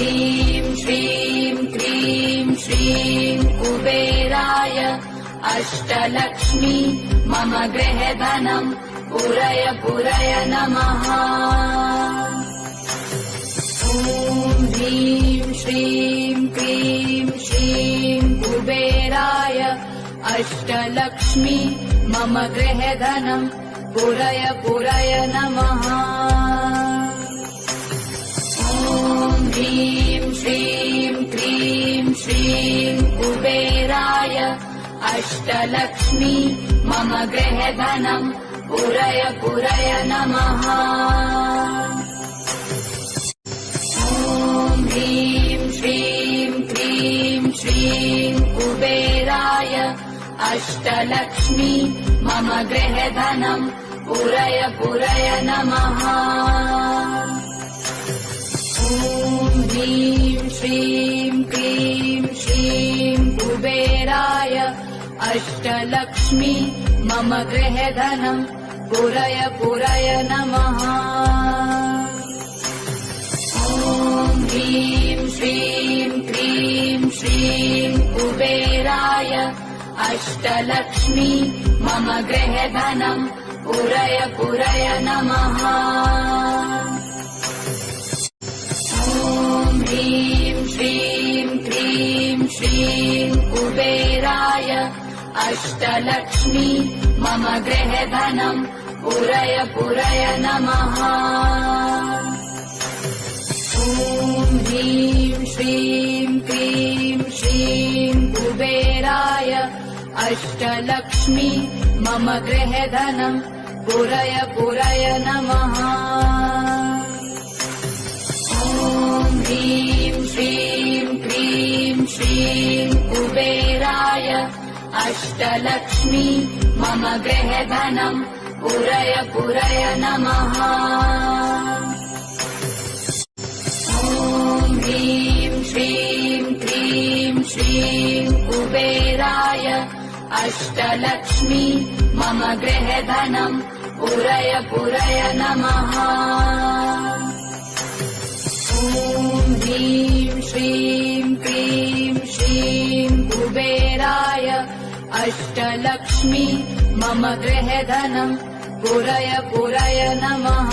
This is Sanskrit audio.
ह्रीं श्रीं क्रीं श्रीं कुबेराय अष्टलक्ष्मी मम गृहधनम् पुरय पुरय नमः। ॐ ह्रीं श्रीं क्रीं श्रीं कुबेराय अष्टलक्ष्मी मम गृहधनम् पुरय पुरय नमः ह्रीं श्रीं क्रीं श्रीं कुबेराय अष्टलक्ष्मी मम गृहधनम् पुरय पुरय नमः। ॐ ह्रीं श्रीं क्रीं श्रीं कुबेराय अष्टलक्ष्मी मम गृहधनम् पुरय पुरय नमः ह्रीं श्रीं क्रीं श्रीं कुबेराय अष्टलक्ष्मी मम गृहधनम् पुरय पुरय नमः। ॐ ह्रीं श्रीं क्रीं श्रीं कुबेराय अष्टलक्ष्मी मम गृहधनम् पुरय पुरय नमः अष्टलक्ष्मी मम गृहधनम् पुरय पुरय नमः। ॐ ह्रीं श्रीं क्रीं श्रीं कुबेराय अष्टलक्ष्मी मम गृहधनम् पुरय पुरय नमः अष्टलक्ष्मी मम गृहधनम् पुरय पुरय नमः। ॐ ह्रीं श्रीं क्रीं श्रीं कुबेराय अष्टलक्ष्मी मम गृहधनम् पुरय पुरय नमः अष्टलक्ष्मी मम गृहधनम् पुरय पुरय नमः